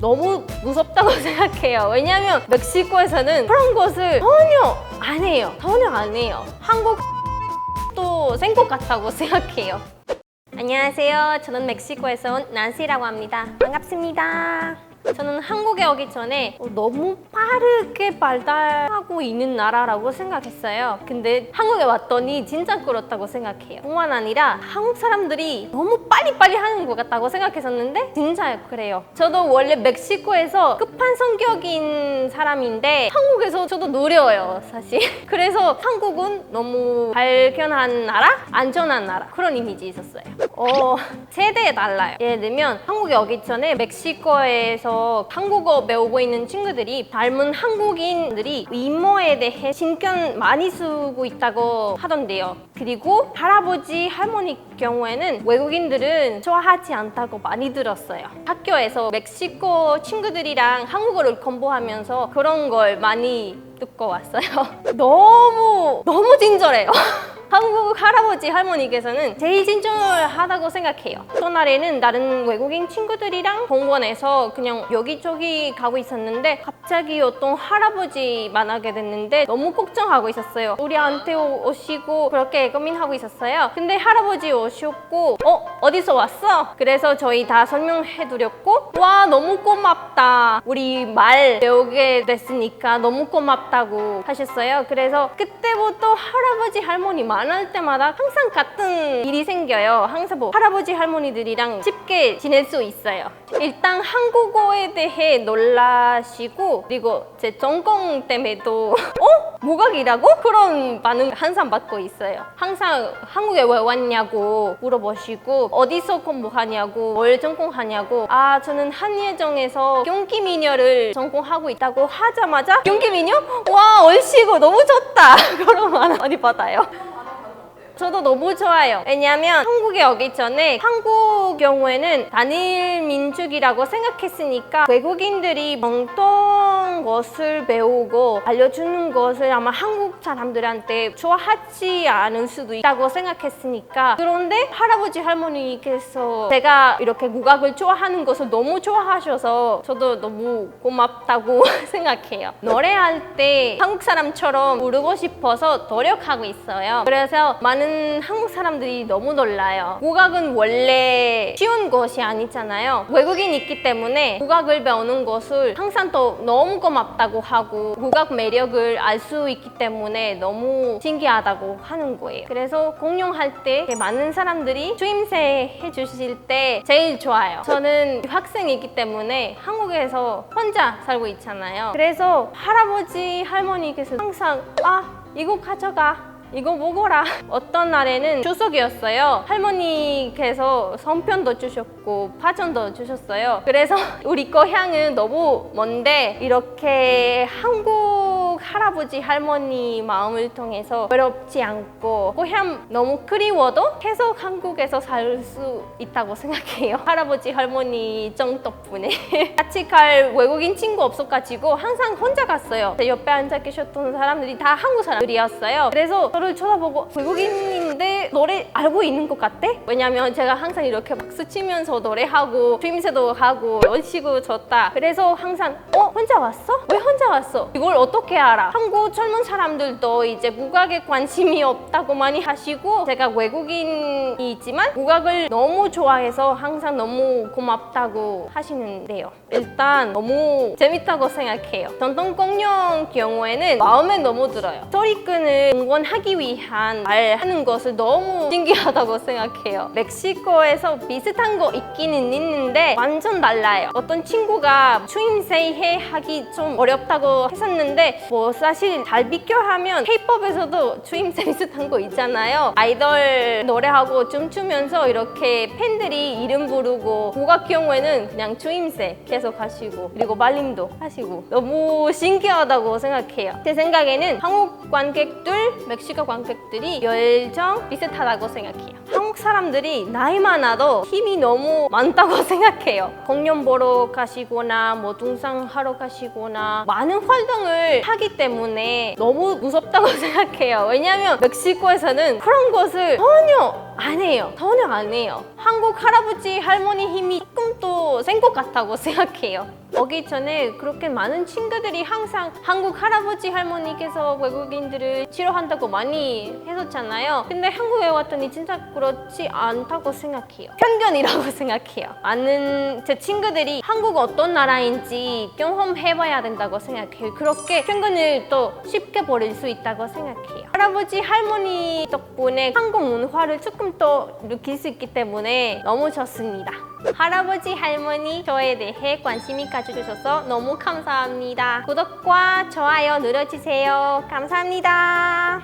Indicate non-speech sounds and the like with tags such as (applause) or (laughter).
너무 무섭다고 (laughs) 생각해요. 왜냐하면 멕시코에서는 그런 것을 전혀 안 해요. 전혀 안 해요. 한국도 (laughs) 생각 같다고 (laughs) 생각해요. 안녕하세요. 저는 멕시코에서 온 난시라고 합니다. 반갑습니다. 저는 한국에 오기 전에 어, 너무 빠르게 발달 하고 있는 나라라고 생각했어요. 근데 한국에 왔더니 진짜 그렇다고 생각해요. 뿐만 아니라 한국 사람들이 너무 빨리빨리 하는 것 같다고 생각했었는데 진짜 그래요. 저도 원래 멕시코에서 급한 성격인 사람인데 한국에서 저도 느려요, 사실. (laughs) 그래서 한국은 너무 발견한 나라? 안전한 나라. 그런 이미지 있었어요. 어, 세대에 달라요. 예를 들면 한국에 오기 전에 멕시코에서 한국어 배우고 있는 친구들이 닮은 한국인들이 이 모에 대해 신경 많이 쓰고 있다고 하던데요. 그리고 할아버지 할머니 경우에는 외국인들은 좋아하지 않다고 많이 들었어요. 학교에서 멕시코 친구들이랑 한국어를 공부하면서 그런 걸 많이 듣고 왔어요. (laughs) 너무 너무 친절해요. (laughs) 한국 할아버지 할머니께서는 제일 친절하다고 생각해요. 첫날에는 다른 외국인 친구들이랑 공원에서 그냥 여기저기 가고 있었는데 갑자기 어떤 할아버지 만나게 됐는데 너무 걱정하고 있었어요. 우리한테 오- 오시고 그렇게 고민하고 있었어요. 근데 할아버지 오셨고 어 어디서 왔어? 그래서 저희 다 설명해드렸고 와 너무 고맙다. 우리 말 배우게 됐으니까 너무 고맙다고 하셨어요. 그래서 그때부터 할아버지 할머니 만날 때마다 항상 같은 일이 생겨요. 항상 뭐 할아버지 할머니들이랑 쉽게 지낼 수 있어요. 일단 한국어에 대해 놀라시고 그리고 제 전공 때문에도 (laughs) 어? 무각이라고? 그런 반응 항상 받고 있어요. 항상 한국에 왜 왔냐고 물어보시고 어디서 공부하냐고 뭘 전공하냐고 아 저는 한예정에서 경기미녀를 전공하고 있다고 하자마자 경기미녀? 와 얼씨구 너무 좋다 (laughs) 그런 말 많이 받아요. 저도 너무 좋아요. 왜냐하면 한국에 오기 전에 한국 경우에는 단일 민족이라고 생각했으니까 외국인들이 멍뚱 것을 배우고 알려주는 것을 아마 한국 사람들한테 좋아하지 않을 수도 있다고 생각했으니까 그런데 할아버지 할머니께서 제가 이렇게 국악을 좋아하는 것을 너무 좋아하셔서 저도 너무 고맙다고 (laughs) 생각해요. 노래할 때 한국 사람처럼 부르고 싶어서 노력하고 있어요. 그래서 많은 한국 사람들이 너무 놀라요. 국악은 원래 쉬운 것이 아니잖아요. 외국인 있기 때문에 국악을 배우는 것을 항상 또 너무 고맙 다고 하고 국악 매력을 알 수 있기 때문에 너무 신기하다고 하는 거예요. 그래서 공연할 때 많은 사람들이 주임새 해주실 때 제일 좋아요. 저는 학생이기 때문에 한국에서 혼자 살고 있잖아요. 그래서 할아버지 할머니께서 항상 아 이거 가져가 이거 먹어라. 어떤 날에는 추석이었어요. 할머니께서 son편도 주셨고 파전도 주셨어요. 그래서 우리 고향은 너무 먼데 이렇게 한국 할아버지 할머니 마음을 통해서 외롭지 않고 고향 너무 그리워도 계속 한국에서 살 수 있다고 생각해요. (laughs) 할아버지 할머니 정 덕분에 (laughs) 같이 갈 외국인 친구 없어가지고 항상 혼자 갔어요. 제 옆에 앉아 계셨던 사람들이 다 한국 사람들이었어요. 그래서 저를 쳐다보고 외국인인데 노래 알고 있는 것 같대? 왜냐면 제가 항상 이렇게 박수 치면서 노래하고 주임새도 하고 열시고 줬다. 그래서 항상 어 혼자 왔어? 왜 혼자 왔어? 이걸 어떻게 알아? 한국 젊은 사람들도 이제 국악에 관심이 없다고 많이 하시고 제가 외국인이지만 국악을 너무 좋아해서 항상 너무 고맙다고 하시는데요. 일단 너무 재밌다고 생각해요. 전통 공연 경우에는 마음에 너무 들어요. 소리끈을 응원하기 위한 말하는 것을 너무 신기하다고 생각해요. 멕시코에서 비슷한 거 있기는 있는데 완전 달라요. 어떤 친구가 추임새 하기 좀 어렵다고 했었는데 뭐 사실 잘 비교하면 K-팝에서도 추임새 비슷한 거 있잖아요. 아이돌 노래하고 춤추면서 이렇게 팬들이 이름 부르고 국악 경우에는 그냥 추임새 계속 하시고 그리고 말림도 하시고 너무 신기하다고 생각해요. 제 생각에는 한국 관객들, 멕시코 관객들이 열정 비슷하다고 생각해요. 한국 사람들이 나이 많아도 힘이 너무 많다고 (laughs) 생각해요. 공연 보러 가시거나 뭐 등산하러 가시거나 많은 활동을 하기 때문에 너무 무섭다고 (laughs) 생각해요. 왜냐하면 멕시코에서는 그런 것을 전혀 안 해요. 전혀 안 해요. 한국 할아버지 할머니 힘이 조금 더 센 것 같다고 (laughs) 생각해요. 오기 전에 그렇게 많은 친구들이 항상 한국 할아버지 할머니께서 외국인들을 싫어한다고 많이 했었잖아요. 근데 한국에 왔더니 진짜 그렇지 않다고 생각해요. 편견이라고 (laughs) 생각해요. 많은 제 친구들이 한국 어떤 나라인지 경험해봐야 된다고 생각해요. 그렇게 편견을 또 쉽게 버릴 수 있다고 생각해요. 할아버지 할머니 덕분에 한국 문화를 조금 더 느낄 수 있기 때문에 너무 좋습니다. 할아버지 할머니 저에 대해 관심이 가져 주셔서 너무 감사합니다. 구독과 좋아요 눌러주세요. 감사합니다.